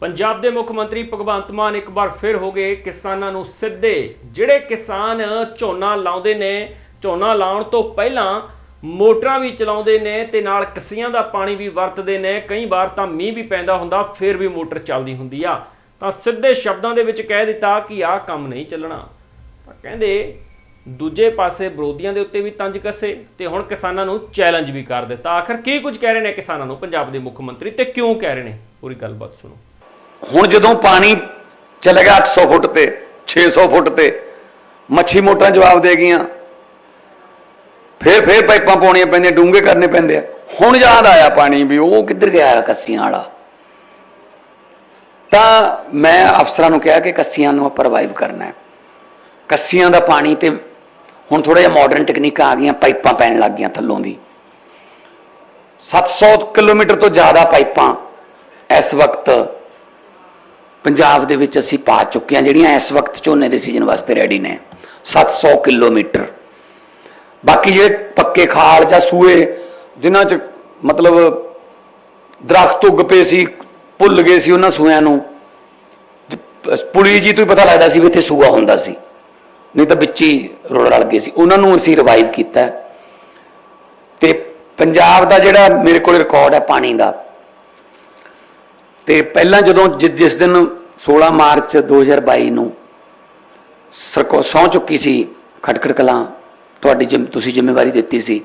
ਪੰਜਾਬ ਦੇ ਮੁੱਖ ਮੰਤਰੀ ਭਗਵੰਤ ਮਾਨ ਇੱਕ ਵਾਰ ਫਿਰ ਹੋ ਗਏ ਕਿਸਾਨਾਂ ਨੂੰ ਸਿੱਧੇ। ਜਿਹੜੇ ਕਿਸਾਨ ਝੋਨਾ ਲਾਉਂਦੇ ਨੇ, ਝੋਨਾ ਲਾਉਣ ਤੋਂ ਪਹਿਲਾਂ ਮੋਟਰਾਂ ਵੀ ਚਲਾਉਂਦੇ ਨੇ ਤੇ ਨਾਲ ਕੱਸੀਆਂ ਦਾ ਪਾਣੀ ਵੀ ਵਰਤਦੇ ਨੇ, ਕਈ ਵਾਰ ਤਾਂ ਮੀਂਹ ਵੀ ਪੈਂਦਾ ਹੁੰਦਾ, ਫਿਰ ਵੀ ਮੋਟਰ ਚੱਲਦੀ ਹੁੰਦੀ ਆ। ਤਾਂ ਸਿੱਧੇ ਸ਼ਬਦਾਂ ਦੇ ਵਿੱਚ ਕਹਿ ਦਿੱਤਾ ਕਿ ਆਹ ਕੰਮ ਨਹੀਂ ਚੱਲਣਾ। ਤਾਂ ਕਹਿੰਦੇ, ਦੂਜੇ ਪਾਸੇ ਵਿਰੋਧੀਆਂ ਦੇ ਉੱਤੇ ਵੀ ਤੰਜ ਕੱਸੇ ਤੇ ਹੁਣ ਕਿਸਾਨਾਂ ਨੂੰ ਚੈਲੰਜ ਵੀ ਕਰ ਦਿੱਤਾ। ਆਖਰ ਕੀ ਕੁਝ ਕਹਿ ਰਹੇ ਨੇ ਕਿਸਾਨਾਂ ਨੂੰ ਪੰਜਾਬ ਦੇ ਮੁੱਖ ਮੰਤਰੀ ਤੇ ਕਿਉਂ ਕਹਿ ਰਹੇ ਨੇ? ਪੂਰੀ ਗੱਲਬਾਤ ਸੁਣੋ। ਹੁਣ ਜਦੋਂ ਪਾਣੀ ਚਲੇ ਗਿਆ 800 ਫੁੱਟ ਤੇ 600 ਫੁੱਟ ਤੇ, ਮੱਛੀ ਮੋਟਰਾਂ ਜਵਾਬ ਦੇ ਗਈਆਂ। ਫੇਰ ਫੇਰ ਪਾਈਪਾਂ ਪਾਉਣੀਆਂ ਪੈਂਦੀਆਂ, ਡੂੰਘੇ ਕਰਨੇ ਪੈਂਦੇ ਆ। ਹੁਣ ਯਾਦ ਆਇਆ ਪਾਣੀ ਵੀ ਉਹ ਕਿੱਧਰ ਗਿਆ ਕੱਸੀਆਂ ਵਾਲਾ। ਤਾਂ ਮੈਂ ਅਫਸਰਾਂ ਨੂੰ ਕਿਹਾ ਕਿ ਕੱਸੀਆਂ ਨੂੰ ਪ੍ਰਵਾਈਵ ਕਰਨਾ ਹੈ। ਕੱਸੀਆਂ ਦਾ ਪਾਣੀ ਤੇ ਹੁਣ ਥੋੜਾ ਜਿਹਾ ਮਾਡਰਨ ਟੈਕਨੀਕਾਂ ਆ ਗਈਆਂ, ਪਾਈਪਾਂ ਪੈਣ ਲੱਗ ਗਈਆਂ ਥੱਲੋਂ ਦੀ। 700 ਕਿਲੋਮੀਟਰ ਤੋਂ ਜ਼ਿਆਦਾ ਪਾਈਪਾਂ ਇਸ ਵਕਤ ਪੰਜਾਬ ਦੇ ਵਿੱਚ ਅਸੀਂ ਪਾ ਚੁੱਕੇ ਹਾਂ, ਜਿਹੜੀਆਂ ਇਸ ਵਕਤ ਝੋਨੇ ਦੇ ਸੀਜ਼ਨ ਵਾਸਤੇ ਰੈਡੀ ਨੇ 700 ਕਿਲੋਮੀਟਰ ਬਾਕੀ ਜਿਹੜੇ ਪੱਕੇ ਖਾਲ ਜਾਂ ਸੂਏ, ਜਿਨ੍ਹਾਂ 'ਚ ਮਤਲਬ ਦਰਖਤ ਉੱਗ ਪਏ ਸੀ, ਭੁੱਲ ਗਏ ਸੀ ਉਹਨਾਂ ਸੂਆਂ ਨੂੰ, ਪੁਲੀ ਜੀ ਤੋਂ ਹੀ ਪਤਾ ਲੱਗਦਾ ਸੀ ਵੀ ਇੱਥੇ ਸੂਆ ਹੁੰਦਾ ਸੀ, ਨਹੀਂ ਤਾਂ ਵਿੱਚ ਹੀ ਰੁਲ ਰਲ ਗਏ ਸੀ ਉਹਨਾਂ ਨੂੰ ਅਸੀਂ ਰਿਵਾਈਵ ਕੀਤਾ ਹੈ। ਤੇ ਪੰਜਾਬ ਦਾ ਜਿਹੜਾ ਮੇਰੇ ਕੋਲ ਰਿਕਾਰਡ ਹੈ ਪਾਣੀ ਦਾ, ਤੇ ਪਹਿਲਾਂ ਜਦੋਂ ਜਿਸ ਦਿਨ 16 ਮਾਰਚ 2022 ਨੂੰ ਸਰਕੋ ਸਹੁੰ ਚੁੱਕੀ ਸੀ ਖਟਖੜ ਕਲਾਂ। ਤੁਹਾਡੀ ਜਿੰਮ- ਤੁਸੀਂ ਜ਼ਿੰਮੇਵਾਰੀ ਦਿੱਤੀ ਸੀ।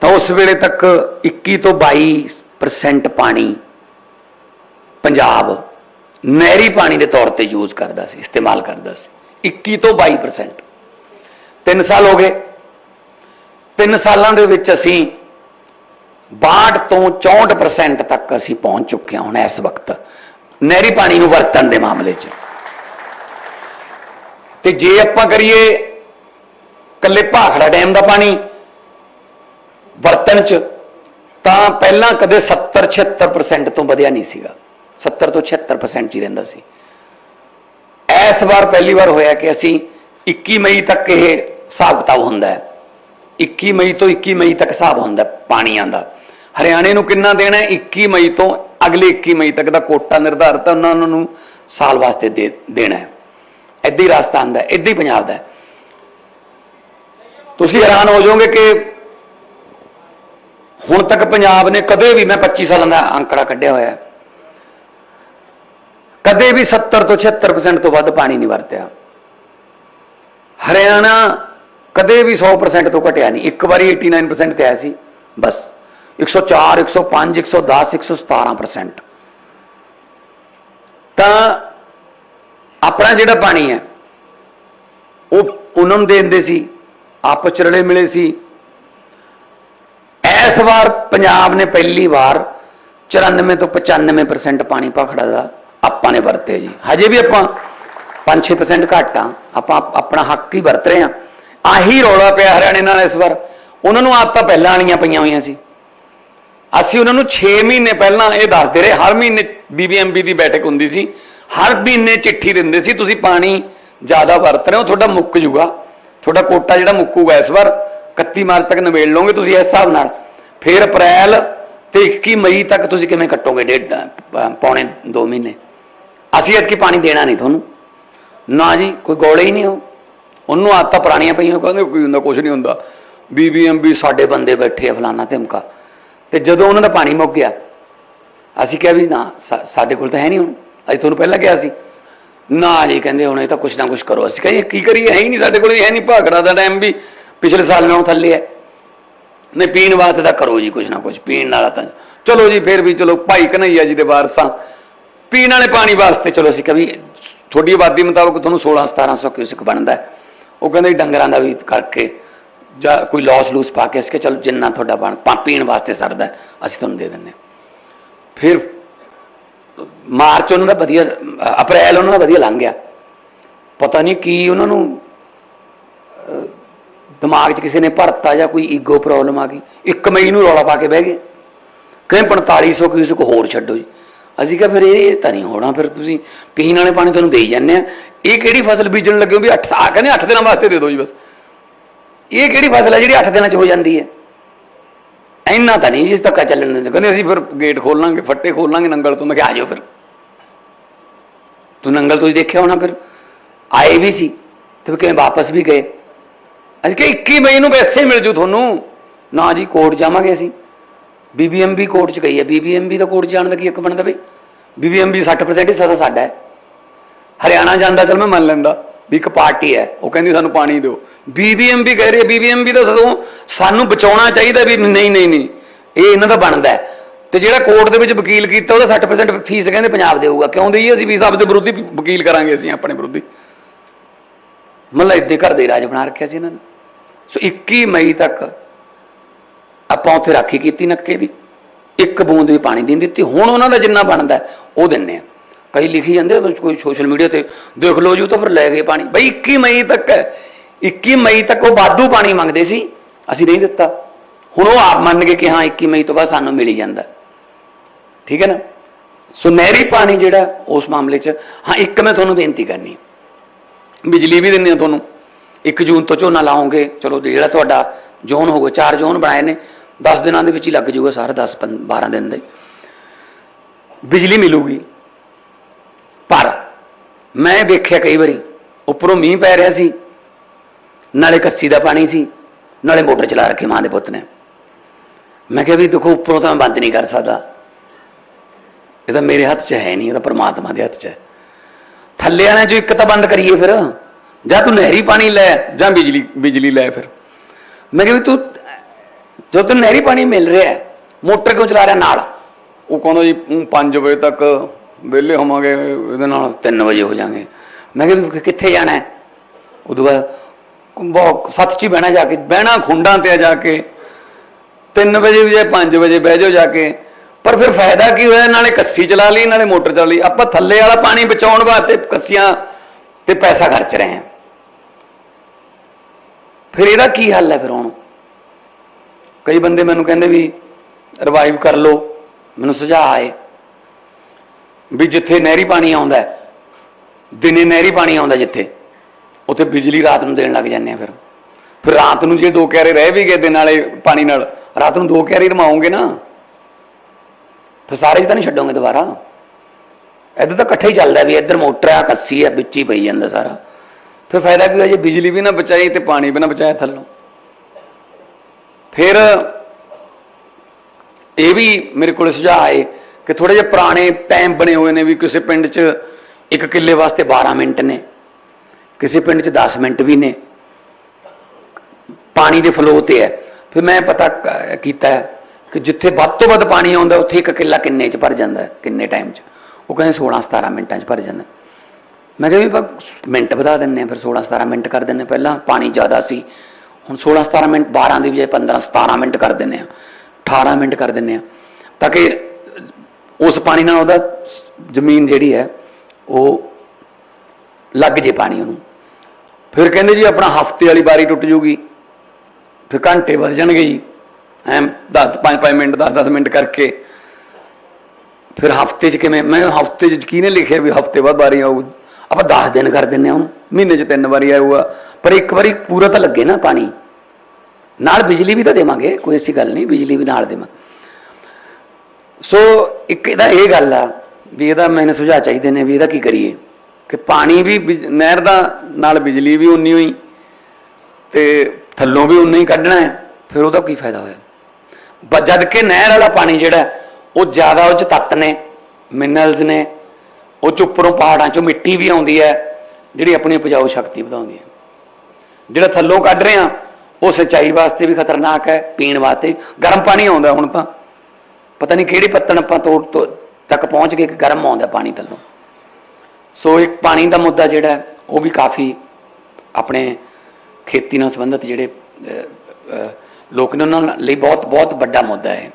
ਤਾਂ ਉਸ ਵੇਲੇ ਤੱਕ 21 ਤੋਂ 22% ਪਾਣੀ ਪੰਜਾਬ ਨਹਿਰੀ ਪਾਣੀ ਦੇ ਤੌਰ ਤੇ ਯੂਜ਼ ਕਰਦਾ ਸੀ, ਇਸਤੇਮਾਲ ਕਰਦਾ ਸੀ। 21 ਤੋਂ 22% 3 ਸਾਲ ਹੋ ਗਏ। 3 ਸਾਲਾਂ ਦੇ ਵਿੱਚ ਅਸੀਂ 62 ਤੋਂ 64% ਤੱਕ ਅਸੀਂ ਪਹੁੰਚ ਚੁੱਕੇ ਹਾਂ ਹੁਣ ਇਸ ਵਕਤ। ਨਹਿਰੀ ਪਾਣੀ ਨੂੰ ਵਰਤਣ ਦੇ ਮਾਮਲੇ 'ਚ। ਤੇ ਜੇ ਆਪਾਂ ਕਰੀਏ ਕੱਲੇ ਭਾਖੜਾ ਡੈਮ ਦਾ ਪਾਣੀ ਵਰਤਣ 'ਚ, ਤਾਂ ਪਹਿਲਾਂ ਕਦੇ 70 76% ਤੋਂ ਵਧਿਆ ਨਹੀਂ ਸੀਗਾ। 70 ਤੋਂ 76% 'ਚ ਹੀ ਰਹਿੰਦਾ ਸੀ। ਇਸ ਵਾਰ ਪਹਿਲੀ ਵਾਰ ਹੋਇਆ ਕਿ ਅਸੀਂ 21 ਮਈ ਤੱਕ ਇਹ ਹਿਸਾਬ ਕਿਤਾਬ ਹੁੰਦਾ ਹੈ। 21 ਮਈ ਤੋਂ 21 ਮਈ ਤੱਕ ਹਿਸਾਬ ਹੁੰਦਾ ਪਾਣੀਆਂ ਦਾ। ਹਰਿਆਣੇ ਨੂੰ ਕਿੰਨਾ ਦੇਣਾ ਹੈ? 21 ਮਈ ਤੋਂ ਅਗਲੇ 21 ਮਈ ਤੱਕ ਦਾ ਕੋਟਾ ਨਿਰਧਾਰਤ ਹੈ ਉਹਨਾਂ ਨੂੰ ਸਾਲ ਵਾਸਤੇ ਦੇ ਦੇਣਾ ਹੈ। ਏਦਾਂ ਹੀ ਰਾਜਸਥਾਨ ਦਾ ਹੈ, ਹੀ ਪੰਜਾਬ ਦਾ ਤੁਸੀਂ ਹੈਰਾਨ ਹੋ ਜਾਓਗੇ ਕਿ ਹੁਣ ਤੱਕ ਪੰਜਾਬ ਨੇ ਕਦੇ ਵੀ ਮੈਂ 25 ਸਾਲਾਂ ਦਾ ਅੰਕੜਾ ਕੱਢਿਆ ਹੋਇਆ ਕਦੇ ਵੀ 70 ਤੋਂ 76% ਤੋਂ ਵੱਧ ਪਾਣੀ ਨਹੀਂ ਵਰਤਿਆ। ਹਰਿਆਣਾ ਕਦੇ ਵੀ 100% ਤੋਂ ਘਟਿਆ ਨਹੀਂ। ਇੱਕ ਵਾਰੀ 89% ਤੇ ਆਇਆ ਸੀ ਬਸ। 104 105 110 117% ਤਾਂ ਆਪਣਾ ਜਿਹੜਾ ਪਾਣੀ ਹੈ, ਉਹ ਉਹਨਾਂ ਨੂੰ ਦੇ ਦਿੰਦੇ ਸੀ, ਆਪਸ ਚ ਰਲੇ ਮਿਲੇ ਸੀ। ਇਸ ਵਾਰ ਪੰਜਾਬ ਨੇ ਪਹਿਲੀ ਵਾਰ 94 ਤੋਂ 95% ਪਾਣੀ ਭਾਖੜਾ ਦਾ ਆਪਾਂ ਨੇ ਵਰਤਿਆ ਜੀ। ਹਜੇ ਵੀ ਆਪਾਂ 5-6% ਘੱਟ ਆ ਆਪਾਂ ਆਪਣਾ ਹੱਕ ਹੀ ਵਰਤ ਰਹੇ ਆ ਆਹੀ ਰੌਲਾ ਪਿਆ ਹਰਿਆਣੇ ਨਾਲ ਇਸ ਵਾਰ। ਉਹਨਾਂ ਨੂੰ ਆਦਤਾਂ ਪਹਿਲਾਂ ਵਾਲੀਆਂ ਪਈਆਂ ਹੋਈਆਂ ਸੀ। ਅਸੀਂ ਉਹਨਾਂ ਨੂੰ 6 ਮਹੀਨੇ ਪਹਿਲਾਂ ਇਹ ਦੱਸਦੇ ਰਹੇ ਹਰ ਮਹੀਨੇ ਬੀਬੀਐਮਬੀ ਦੀ ਬੈਠਕ ਹੁੰਦੀ ਸੀ ਹਰ ਮਹੀਨੇ ਚਿੱਠੀ ਦਿੰਦੇ ਸੀ ਤੁਸੀਂ ਪਾਣੀ ਜ਼ਿਆਦਾ ਵਰਤ ਰਹੇ ਹੋ ਤੁਹਾਡਾ ਮੁੱਕ ਜੂਗਾ ਤੁਹਾਡਾ ਕੋਟਾ ਜਿਹੜਾ ਮੁੱਕੂਗਾ ਇਸ ਵਾਰ 31 ਮਾਰਚ ਤੱਕ ਨਿਬੇੜ ਲਓਗੇ ਤੁਸੀਂ ਇਸ ਹਿਸਾਬ ਨਾਲ। ਫਿਰ ਅਪ੍ਰੈਲ ਤੇ 21 ਮਈ ਤੱਕ ਤੁਸੀਂ ਕਿਵੇਂ ਕੱਟੋਗੇ ਡੇਢ ਅ, ਪੌਣੇ 2 ਮਹੀਨੇ? ਅਸੀਂ ਐਤਕੀ ਪਾਣੀ ਦੇਣਾ ਨਹੀਂ ਤੁਹਾਨੂੰ। ਨਾ ਜੀ ਕੋਈ ਗੋਲੇ ਹੀ ਨਹੀਂ ਹੋ ਉਹਨੂੰ ਆਦਤਾਂ ਪੁਰਾਣੀਆਂ ਪਈਆਂ ਕਹਿੰਦੇ ਕੋਈ ਹੁੰਦਾ ਕੁਝ ਨਹੀਂ ਹੁੰਦਾ। ਬੀਬੀਐਮਬੀ ਸਾਡੇ ਬੰਦੇ ਬੈਠੇ ਆ ਫਲਾਣਾ ਧਮਕਾ। ਤੇ ਜਦੋਂ ਉਹਨਾਂ ਦਾ ਪਾਣੀ ਮੁੱਕ ਗਿਆ, ਅਸੀਂ ਕਿਹਾ ਵੀ ਨਾ ਸਾਡੇ ਕੋਲ ਤਾਂ ਹੈ ਨਹੀਂ ਹੁਣ। ਅਸੀਂ ਤੁਹਾਨੂੰ ਪਹਿਲਾਂ ਕਿਹਾ ਸੀ। ਨਾ ਜੀ, ਕਹਿੰਦੇ ਹੁਣ ਇਹ ਤਾਂ ਕੁਛ ਨਾ ਕੁਛ ਕਰੋ। ਅਸੀਂ ਕਹਿੰਦੇ ਕੀ ਕਰੀਏ? ਹੈ ਹੀ ਨਹੀਂ ਸਾਡੇ ਕੋਲ ਹੈ ਨਹੀਂ ਭਾਗੜਾ ਦਾ ਟਾਈਮ ਵੀ ਪਿਛਲੇ ਸਾਲ ਨਾਲੋਂ ਥੱਲੇ ਹੈ। ਨਹੀਂ, ਪੀਣ ਵਾਸਤੇ ਤਾਂ ਕਰੋ ਜੀ, ਕੁਛ ਨਾ ਕੁਛ, ਪੀਣ ਵਾਲਾ ਤਾਂ। ਚਲੋ ਜੀ, ਫਿਰ ਵੀ ਚਲੋ, ਭਾਈ ਕਨਈਆ ਜੀ ਦੇ ਵਾਰਸਾਂ, ਪੀਣ ਵਾਲੇ ਪਾਣੀ ਵਾਸਤੇ ਚਲੋ, ਅਸੀਂ ਕਵੀ ਤੁਹਾਡੀ ਆਬਾਦੀ ਮੁਤਾਬਕ ਤੁਹਾਨੂੰ 16 1700 ਕਿਊਸਿਕ ਬਣਦਾ ਉਹ ਕਹਿੰਦੇ ਜੀ ਡੰਗਰਾਂ ਦਾ ਵੀ ਕਰਕੇ ਜਾਂ ਕੋਈ ਲਾਸ ਲੂਸ ਪਾ ਕੇ ਅਸੀਂ ਕਿ ਚਲੋ ਜਿੰਨਾ ਤੁਹਾਡਾ ਬਣ, ਪਾ- ਪੀਣ ਵਾਸਤੇ ਸਰਦਾ ਅਸੀਂ ਤੁਹਾਨੂੰ ਦੇ ਦਿੰਦੇ ਹਾਂ। ਫਿਰ ਮਾਰਚ ਉਹਨਾਂ ਦਾ ਵਧੀਆ, ਅਪ੍ਰੈਲ ਉਹਨਾਂ ਦਾ ਵਧੀਆ ਲੰਘ ਗਿਆ। ਪਤਾ ਨਹੀਂ ਕੀ ਉਹਨਾਂ ਨੂੰ ਦਿਮਾਗ 'ਚ ਕਿਸੇ ਨੇ ਭਰਤਾ ਜਾਂ ਕੋਈ ਈਗੋ ਪ੍ਰੋਬਲਮ ਆ ਗਈ। 1 ਮਈ ਨੂੰ ਰੌਲਾ ਪਾ ਕੇ ਬਹਿ ਗਏ। ਕਹਿੰਦੇ 4500 ਕਿਊਸਿਕ ਹੋਰ ਛੱਡੋ ਜੀ। ਅਸੀਂ ਕਿਹਾ ਫਿਰ ਇਹ ਤਾਂ ਨਹੀਂ ਹੋਣਾ, ਫਿਰ ਤੁਸੀਂ ਪੀਣ ਵਾਲੇ ਪਾਣੀ ਤੁਹਾਨੂੰ ਦੇਈ ਜਾਂਦੇ ਆ। ਇਹ ਕਿਹੜੀ ਫਸਲ ਬੀਜਣ ਲੱਗੇ ਹੋ ਵੀ 8 ਆ ਕਹਿੰਦੇ 8 ਦਿਨਾਂ ਵਾਸਤੇ ਦੇ ਦਿਓ ਜੀ ਬਸ। ਇਹ ਕਿਹੜੀ ਫਸਲ ਹੈ ਜਿਹੜੀ 8 ਦਿਨਾਂ 'ਚ ਹੋ ਜਾਂਦੀ ਹੈ? ਇੰਨਾ ਤਾਂ ਨਹੀਂ, ਜਿਸ ਤੱਕ ਚੱਲਣ ਦਿੰਦੇ। ਕਹਿੰਦੇ ਅਸੀਂ ਫਿਰ ਗੇਟ ਖੋਲਾਂਗੇ ਫੱਟੇ ਖੋਲਾਂਗੇ ਨੰਗਲ ਤੋਂ। ਮੈਂ ਕਿਹਾ, ਆ ਜਾਓ ਫਿਰ। ਤੂੰ ਨੰਗਲ ਤੁਸੀਂ ਦੇਖਿਆ ਹੋਣਾ ਫਿਰ। ਆਏ ਵੀ ਸੀ ਤੇ ਫਿਰ ਕਿਵੇਂ ਵਾਪਸ ਵੀ ਗਏ। ਅੱਜ ਕਿ 21 ਮਈ ਨੂੰ ਵੈਸੇ ਮਿਲ ਜੂ ਤੁਹਾਨੂੰ। ਨਾ ਜੀ, ਕੋਰਟ ਜਾਵਾਂਗੇ ਅਸੀਂ। ਬੀਬੀਐਮਬੀ ਕੋਰਟ ਚ ਗਈ ਹੈ। ਬੀਬੀਐਮਬੀ ਦਾ ਕੋਰਟ ਜਾਣ ਦਾ ਕੀ ਇੱਕ ਬਣਦਾ ਬਈ? ਬੀਬੀਐਮਬੀ 60% ਹੀ ਤਾਂ ਸਾਡਾ ਹੈ। ਹਰਿਆਣਾ ਜਾਂਦਾ, ਚਲ ਮੈਂ ਮੰਨ ਲੈਂਦਾ। ਵੀ ਇੱਕ ਪਾਰਟੀ ਹੈ, ਉਹ ਕਹਿੰਦੀ ਸਾਨੂੰ ਪਾਣੀ ਦਿਓ। ਬੀਬੀਐਮਬੀ ਕਹਿ ਰਹੀ ਹੈ ਬੀਬੀਐਮਬੀ ਤਾਂ ਸਦੋਂ ਸਾਨੂੰ ਬਚਾਉਣਾ ਚਾਹੀਦਾ ਵੀ ਨਹੀਂ ਨਹੀਂ ਨਹੀਂ, ਇਹ ਇਹਨਾਂ ਦਾ ਬਣਦਾ ਹੈ। ਤੇ ਜਿਹੜਾ ਕੋਰਟ ਦੇ ਵਿੱਚ ਵਕੀਲ ਕੀਤਾ, ਉਹਦਾ 60% ਫੀਸ ਕਹਿੰਦੇ ਪੰਜਾਬ ਦੇਊਗਾ ਕਿਉਂ ਦੇਈਏ ਅਸੀਂ ਵੀ ਸਾਹਿਬ ਦੇ ਵਿਰੋਧੀ ਵਕੀਲ ਕਰਾਂਗੇ ਅਸੀਂ ਆਪਣੇ ਵਿਰੋਧੀ ਮਤਲਬ ਇੱਦੇ ਘਰ ਦੇ ਰਾਜ ਬਣਾ ਰੱਖਿਆ ਸੀ ਇਹਨਾਂ ਨੇ। ਸੋ 21 ਮਈ ਤੱਕ ਆਪਾਂ ਉੱਥੇ ਰਾਖੀ ਕੀਤੀ ਨੱਕੇ ਦੀ। ਇੱਕ ਬੂੰਦ ਵੀ ਪਾਣੀ ਦੀ ਨਹੀਂ ਦਿੱਤੀ। ਹੁਣ ਉਹਨਾਂ ਦਾ ਜਿੰਨਾ ਬਣਦਾ ਉਹ ਦਿੰਨੇ ਆ ਕਈ ਲਿਖੀ ਜਾਂਦੇ ਆ, ਕੋਈ ਸੋਸ਼ਲ ਮੀਡੀਆ ਤੇ ਦੇਖ ਲਓ ਜੀ ਉਹ ਤਾਂ ਫਿਰ ਲੈ ਗਏ ਪਾਣੀ। ਬਈ 21 ਮਈ ਤੱਕ ਹੈ। 21 ਮਈ ਤੱਕ ਉਹ ਵਾਧੂ ਪਾਣੀ ਮੰਗਦੇ ਸੀ। ਅਸੀਂ ਨਹੀਂ ਦਿੱਤਾ। ਹੁਣ ਉਹ ਆਪ ਮੰਨ ਗਏ ਕਿ ਹਾਂ 21 ਮਈ ਤੋਂ ਬਾਅਦ ਸਾਨੂੰ ਮਿਲ ਜਾਂਦਾ। ਠੀਕ ਹੈ ਨਾ? ਸੋ ਨਹਿਰੀ ਪਾਣੀ ਜਿਹੜਾ ਉਸ ਮਾਮਲੇ 'ਚ ਹਾਂ ਇੱਕ ਮੈਂ ਤੁਹਾਨੂੰ ਬੇਨਤੀ ਕਰਨੀ ਬਿਜਲੀ ਵੀ ਦਿੰਦੇ ਆ ਤੁਹਾਨੂੰ। 1 ਜੂਨ ਤੋਂ ਝੋਨਾ ਲਾਓਗੇ ਚਲੋ ਜਿਹੜਾ ਤੁਹਾਡਾ ਜ਼ੋਨ ਹੋਊਗਾ ਚਾਰ ਜ਼ੋਨ ਬਣਾਏ ਨੇ। 10 ਦਿਨਾਂ ਦੇ ਵਿੱਚ ਹੀ ਲੱਗ ਜਾਊਗਾ ਸਾਰਾ 10 12 ਦਿਨ ਦੇ। ਬਿਜਲੀ ਮਿਲੂਗੀ। ਪਰ ਮੈਂ ਦੇਖਿਆ ਕਈ ਵਾਰੀ ਉੱਪਰੋਂ ਮੀਂਹ ਪੈ ਰਿਹਾ ਸੀ, ਨਾਲੇ ਕੱਸੀ ਦਾ ਪਾਣੀ ਸੀ, ਨਾਲੇ ਮੋਟਰ ਚਲਾ ਰੱਖੀ ਮਾਂ ਦੇ ਪੁੱਤ ਨੇ। ਮੈਂ ਕਿਹਾ ਵੀ ਦੇਖੋ, ਉੱਪਰੋਂ ਤਾਂ ਮੈਂ ਬੰਦ ਨਹੀਂ ਕਰ ਸਕਦਾ। ਇਹ ਤਾਂ ਮੇਰੇ ਹੱਥ 'ਚ ਹੈ ਨਹੀਂ, ਇਹ ਤਾਂ ਪ੍ਰਮਾਤਮਾ ਦੇ ਹੱਥ 'ਚ ਹੈ। ਥੱਲੇ ਵਾਲਿਆਂ 'ਚੋਂ ਇੱਕ ਤਾਂ ਬੰਦ ਕਰੀਏ ਫਿਰ। ਜਾਂ ਤੂੰ ਨਹਿਰੀ ਪਾਣੀ ਲੈ, ਜਾਂ ਬਿਜਲੀ ਬਿਜਲੀ ਲੈ ਫਿਰ। ਮੈਂ ਕਿਹਾ ਵੀ ਤੂੰ ਜੋ ਤੈਨੂੰ ਨਹਿਰੀ ਪਾਣੀ ਮਿਲ ਰਿਹਾ, ਮੋਟਰ ਕਿਉਂ ਚਲਾ ਰਿਹਾ ਨਾਲ? ਉਹ ਕਹਿੰਦਾ ਜੀ 5 ਵਜੇ ਤੱਕ ਵਿਹਲੇ ਹੋਵਾਂਗੇ, ਇਹਦੇ ਨਾਲ 3 ਵਜੇ ਹੋ ਜਾਾਂਗੇ। ਮੈਂ ਕਿਹਾ ਕਿੱਥੇ ਜਾਣਾ ਹੈ? ਉਦੋਂ ਬਾਅਦ, ਬਹੁਤ ਸੱਤ ਚ ਹੀ ਬਹਿਣਾ ਜਾ ਕੇ, ਬਹਿਣਾ ਖੁੰਡਾਂ ਤੇ ਆ ਜਾ ਕੇ। 3 ਵਜੇ ਵੀ ਜੇ 5 ਵਜੇ ਬਹਿ ਜਾਓ ਜਾ ਕੇ। ਪਰ ਫਿਰ ਫਾਇਦਾ ਕੀ ਹੋਇਆ? ਨਾਲੇ ਕੱਸੀ ਚਲਾ ਲਈ, ਨਾਲੇ ਮੋਟਰ ਚਲਾ ਲਈ। ਆਪਾਂ ਥੱਲੇ ਵਾਲਾ ਪਾਣੀ ਬਚਾਉਣ ਵਾਸਤੇ ਕੱਸੀਆਂ ਤੇ ਪੈਸਾ ਖਰਚ ਰਹੇ ਹਾਂ। ਫਿਰ ਇਹਦਾ ਕੀ ਹੱਲ ਹੈ ਫਿਰ ਹੁਣ? ਕਈ ਬੰਦੇ ਮੈਨੂੰ ਕਹਿੰਦੇ ਵੀ ਰਿਵਾਈਵ ਕਰ ਲਓ। ਮੈਨੂੰ ਸੁਝਾਅ ਆਏ। ਵੀ ਜਿੱਥੇ ਨਹਿਰੀ ਪਾਣੀ ਆਉਂਦਾ ਦਿਨੇ ਨਹਿਰੀ ਪਾਣੀ ਆਉਂਦਾ ਜਿੱਥੇ, ਉੱਥੇ ਬਿਜਲੀ ਰਾਤ ਨੂੰ ਦੇਣ ਲੱਗ ਜਾਂਦੇ ਆ ਫਿਰ। ਫਿਰ ਰਾਤ ਨੂੰ ਜੇ ਦੋ ਕਿਆਰੇ ਰਹਿ ਵੀ ਗਏ ਦਿਨ ਵਾਲੇ ਪਾਣੀ ਨਾਲ, ਰਾਤ ਨੂੰ ਦੋ ਕਿਆਰੇ ਰਮਾਉਂਗੇ ਨਾ? ਫਿਰ ਸਾਰੇ ਹੀ ਤਾਂ ਨਹੀਂ ਛੱਡੋਗੇ ਦੁਬਾਰਾ? ਇੱਧਰ ਤਾਂ ਇਕੱਠਾ ਹੀ ਚੱਲਦਾ ਵੀ ਇੱਧਰ ਮੋਟਰ ਆ, ਕੱਸੀ ਆ, ਵਿੱਚ ਹੀ ਪਈ ਜਾਂਦਾ ਸਾਰਾ। ਫਿਰ ਫਾਇਦਾ ਕੀ ਹੋਇਆ ਜੇ ਬਿਜਲੀ ਵੀ ਨਾ ਬਚਾਈ ਤੇ ਪਾਣੀ ਵੀ ਨਾ ਬਚਾਇਆ ਥੱਲੋਂ? ਫਿਰ ਇਹ ਵੀ ਮੇਰੇ ਕੋਲ ਸੁਝਾਅ ਆਏ ਕਿ ਥੋੜੇ ਜਿਹੇ ਪੁਰਾਣੇ ਟਾਈਮ ਬਣੇ ਹੋਏ ਨੇ ਵੀ ਕਿਸੇ ਪਿੰਡ 'ਚ ਇੱਕ ਕਿੱਲੇ ਵਾਸਤੇ 12 ਮਿੰਟ ਨੇ, ਕਿਸੇ ਪਿੰਡ 'ਚ 10 ਮਿੰਟ ਵੀ ਨੇ। ਪਾਣੀ ਦੇ ਫਲੋ ਤੇ ਹੈ। ਫਿਰ ਮੈਂ ਪਤਾ ਕੀਤਾ ਹੈ ਕਿ ਜਿੱਥੇ ਵੱਧ ਤੋਂ ਵੱਧ ਪਾਣੀ ਆਉਂਦਾ, ਉੱਥੇ ਇੱਕ ਕਿੱਲਾ ਕਿੰਨੇ 'ਚ ਭਰ ਜਾਂਦਾ ਕਿੰਨੇ ਟਾਈਮ 'ਚ। ਉਹ ਕਹਿੰਦੇ 16 17 ਮਿੰਟਾਂ 'ਚ ਭਰ ਜਾਂਦਾ। ਮੈਂ ਕਿਹਾ ਵੀ ਆਪਾਂ ਮਿੰਟ ਵਧਾ ਦਿੰਨੇ ਆ ਫਿਰ 16 17 ਮਿੰਟ ਕਰ ਦਿੰਨੇ ਪਹਿਲਾਂ ਪਾਣੀ ਜ਼ਿਆਦਾ ਸੀ, ਹੁਣ 16 17 ਮਿੰਟ 12 ਦੀ ਬਜਾਏ 15 17 ਮਿੰਟ ਕਰ ਦਿੰਨੇ ਆ 18 ਮਿੰਟ ਕਰ ਦਿੰਨੇ ਆ ਤਾਂ ਕਿ ਉਸ ਪਾਣੀ ਨਾਲ ਉਹਦਾ ਜ਼ਮੀਨ ਜਿਹੜੀ ਹੈ, ਉਹ ਲੱਗ ਜੇ ਪਾਣੀ ਉਹਨੂੰ। ਫਿਰ ਕਹਿੰਦੇ ਜੀ ਆਪਣਾ ਹਫ਼ਤੇ ਵਾਲੀ ਬਾਰੀ ਟੁੱਟ ਜੂਗੀ। ਫਿਰ ਘੰਟੇ ਵੱਧ ਜਾਣਗੇ ਜੀ। ਐਂ 10 5 5 ਮਿੰਟ 10 10 ਮਿੰਟ ਕਰਕੇ। ਫਿਰ ਹਫ਼ਤੇ 'ਚ ਕਿਵੇਂ? ਮੈਂ ਹਫ਼ਤੇ 'ਚ ਕਿਹਨੇ ਲਿਖਿਆ ਵੀ ਹਫ਼ਤੇ ਬਾਅਦ ਵਾਰੀ ਆਊ? ਆਪਾਂ 10 ਦਿਨ ਕਰ ਦਿੰਨੇ ਆ ਉਹਨੂੰ। ਮਹੀਨੇ 'ਚ ਤਿੰਨ ਵਾਰੀ ਆਊਗਾ। ਪਰ ਇੱਕ ਵਾਰੀ ਪੂਰਾ ਤਾਂ ਲੱਗੇ ਨਾ ਪਾਣੀ। ਨਾਲ ਬਿਜਲੀ ਵੀ ਤਾਂ ਦੇਵਾਂਗੇ, ਕੋਈ ਐਸੀ ਗੱਲ ਨਹੀਂ, ਬਿਜਲੀ ਵੀ ਨਾਲ ਦੇਵਾਂਗੇ। ਸੋ ਇੱਕ ਇਹਦਾ ਇਹ ਗੱਲ ਆ ਵੀ ਇਹਦਾ ਮੈਨੂੰ ਸੁਝਾਅ ਚਾਹੀਦੇ ਨੇ ਵੀ ਇਹਦਾ ਕੀ ਕਰੀਏ ਕਿ ਪਾਣੀ ਵੀ ਬਿਜ- ਨਹਿਰ ਦਾ ਨਾਲ ਬਿਜਲੀ ਵੀ ਉਨੀ ਹੋਈ ਤੇ ਥੱਲੋਂ ਵੀ ਉਨਾ ਹੀ ਕੱਢਣਾ ਹੈ, ਫਿਰ ਉਹਦਾ ਕੀ ਫਾਇਦਾ ਹੋਇਆ? ਬ- ਜਦ ਕਿ ਨਹਿਰ ਵਾਲਾ ਪਾਣੀ ਜਿਹੜਾ ਉਹ ਜ਼ਿਆਦਾ ਉਹ ਚ ਤੱਤ ਨੇ ਮਿਨਰਲਸ ਨੇ, ਉਹ ਚ ਉੱਪਰੋਂ ਪਹਾੜਾਂ ਚੋਂ ਮਿੱਟੀ ਵੀ ਆਉਂਦੀ ਹੈ, ਜਿਹੜੀ ਆਪਣੀ ਉਪਜਾਊ ਸ਼ਕਤੀ ਵਧਾਉਂਦੀ ਹੈ। ਜਿਹੜਾ ਥੱਲੋਂ ਕੱਢ ਰਹੇ ਆ ਉਹ ਸਿੰਚਾਈ ਵਾਸਤੇ ਵੀ ਖਤਰਨਾਕ ਹੈ, ਪੀਣ ਵਾਸਤੇ ਗਰਮ ਪਾਣੀ ਆਉਂਦਾ ਹੁਣ ਤਾਂ। ਪਤਾ ਨਹੀਂ ਕਿਹੜੀ ਪੱਤਣ ਆਪਾਂ ਤੋੜ ਤੋਂ ਤੱਕ ਪਹੁੰਚ ਕੇ ਇੱਕ ਗਰਮ ਆਉਂਦਾ ਪਾਣੀ ਥੱਲੋਂ ਸੋ ਇੱਕ ਪਾਣੀ ਦਾ ਮੁੱਦਾ ਜਿਹੜਾ ਉਹ ਵੀ ਕਾਫੀ ਆਪਣੇ ਖੇਤੀ ਨਾਲ ਸੰਬੰਧਿਤ ਜਿਹੜੇ ਲੋਕ ਨੇ ਉਹਨਾਂ ਲਈ ਬਹੁਤ ਬਹੁਤ ਵੱਡਾ ਮੁੱਦਾ ਹੈ।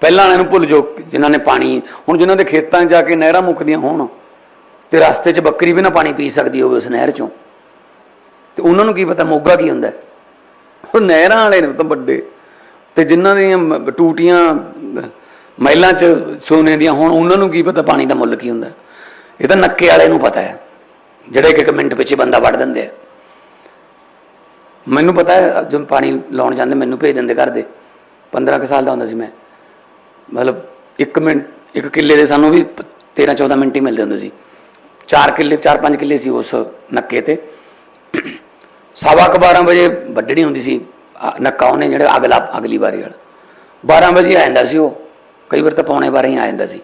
ਪਹਿਲਾਂ ਵਾਲਿਆਂ ਨੂੰ ਭੁੱਲ ਜਾਓ ਜਿਨ੍ਹਾਂ ਨੇ ਪਾਣੀ, ਹੁਣ ਜਿਨ੍ਹਾਂ ਦੇ ਖੇਤਾਂ 'ਚ ਜਾ ਕੇ ਨਹਿਰਾਂ ਮੁੱਕਦੀਆਂ ਹੋਣ ਤੇ ਰਸਤੇ 'ਚ ਬੱਕਰੀ ਵੀ ਨਾ ਪਾਣੀ ਪੀ ਸਕਦੀ ਹੋਵੇ ਉਸ ਨਹਿਰ 'ਚੋਂ, ਤੇ ਉਹਨਾਂ ਨੂੰ ਕੀ ਪਤਾ ਮੋਗਾ ਕੀ ਹੁੰਦਾ ਉਹ ਨਹਿਰਾਂ ਵਾਲੇ ਨੇ ਤਾਂ ਵੱਡੇ, ਤੇ ਜਿਨ੍ਹਾਂ ਦੀਆਂ ਟੂਟੀਆਂ ਮਹਿਲਾਂ 'ਚ ਸੋਨੇ ਦੀਆਂ, ਹੁਣ ਉਹਨਾਂ ਨੂੰ ਕੀ ਪਤਾ ਪਾਣੀ ਦਾ ਮੁੱਲ ਕੀ ਹੁੰਦਾ। ਇਹ ਤਾਂ ਨੱਕੇ ਵਾਲੇ ਨੂੰ ਪਤਾ ਹੈ, ਜਿਹੜੇ ਇੱਕ ਇੱਕ ਮਿੰਟ ਪਿੱਛੇ ਬੰਦਾ ਵੜ ਦਿੰਦੇ ਆ। ਮੈਨੂੰ ਪਤਾ ਹੈ, ਜਦੋਂ ਪਾਣੀ ਲਾਉਣ ਜਾਂਦੇ, ਮੈਨੂੰ ਭੇਜ ਦਿੰਦੇ ਘਰ ਦੇ। 15 ਕੁ ਸਾਲ ਦਾ ਹੁੰਦਾ ਸੀ ਮੈਂ। ਮਤਲਬ 1 ਮਿੰਟ, ਇੱਕ ਕਿੱਲੇ ਦੇ ਸਾਨੂੰ ਵੀ 13 14 ਮਿੰਟ ਹੀ ਮਿਲਦੇ ਹੁੰਦੇ ਸੀ। 4 ਕਿੱਲੇ 4-5 ਕਿੱਲੇ ਸੀ ਉਸ ਨੱਕੇ ਤੇ। ਸਵਾ ਕੁ 12 ਵਜੇ ਵੱਢਣੀ ਹੁੰਦੀ ਸੀ ਨੱਕਾ ਉਹਨੇ ਜਿਹੜਾ ਅਗਲਾ, ਅਗਲੀ ਵਾਰੀ ਵਾਲਾ। 12 ਵਜੇ ਆ ਜਾਂਦਾ ਸੀ ਉਹ। ਕਈ ਵਾਰ ਤਾਂ ਪੌਣੇ 12 ਹੀ ਆ ਜਾਂਦਾ ਸੀ।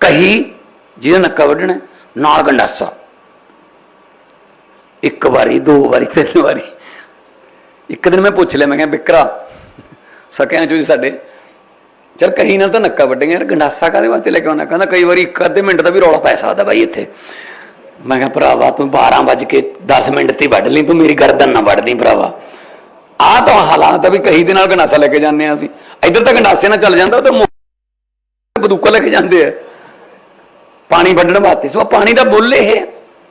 ਕਹੀ ਜਿਹਦਾ ਨੱਕਾ ਵੱਢਣਾ, ਨਾਲ ਗੰਡਾਸਾ। ਇੱਕ ਵਾਰੀ, ਦੋ ਵਾਰੀ, ਤਿੰਨ ਵਾਰੀ। ਇੱਕ ਦਿਨ ਮੈਂ ਪੁੱਛ ਲਿਆ, ਮੈਂ ਕਿਹਾ, ਬਿਕਰਾ, ਸਕਿਆਂ ਚੋਂ ਸਾਡੇ। ਚਲ ਕਹੀ ਨਾਲ ਤਾਂ ਨੱਕਾ ਵੱਢੇਗਾ, ਯਾਰ ਗੰਡਾਸਾ ਕਾਦੇ ਵਾਸਤੇ ਲੈ ਕੇ ਆਉਣਾ? ਕਹਿੰਦਾ ਕਈ ਵਾਰੀ ਇੱਕ ਅੱਧੇ ਮਿੰਟ ਦਾ ਵੀ ਰੌਲਾ ਪੈ ਸਕਦਾ ਬਾਈ ਇੱਥੇ। ਮੈਂ ਕਿਹਾ, ਭਰਾਵਾ, ਤੂੰ 12 ਵੱਜ ਕੇ 10 ਮਿੰਟ ਤੇ ਵੱਢ ਲਈ, ਤੂੰ ਮੇਰੀ ਗਰਦਨ ਨਾ ਵੱਢਦੀ ਭਰਾਵਾ। ਆਹ ਤਾਂ ਹਾਲਾਤ ਆ ਵੀ ਕਹੀ ਦੇ ਨਾਲ ਗੰਡਾਸਾ ਲੈ ਕੇ ਜਾਂਦੇ ਆ ਅਸੀਂ। ਇੱਧਰ ਤਾਂ ਗੰਡਾਸੇ ਨਾਲ ਚੱਲ ਜਾਂਦਾ, ਉਧਰ ਬਦੂਕਾ ਲੈ ਕੇ ਜਾਂਦੇ ਆ। ਪਾਣੀ ਵੱਢਣ ਵਾਸਤੇ। ਸੋ ਪਾਣੀ ਦਾ ਬੁੱਲ ਇਹ ਹੈ।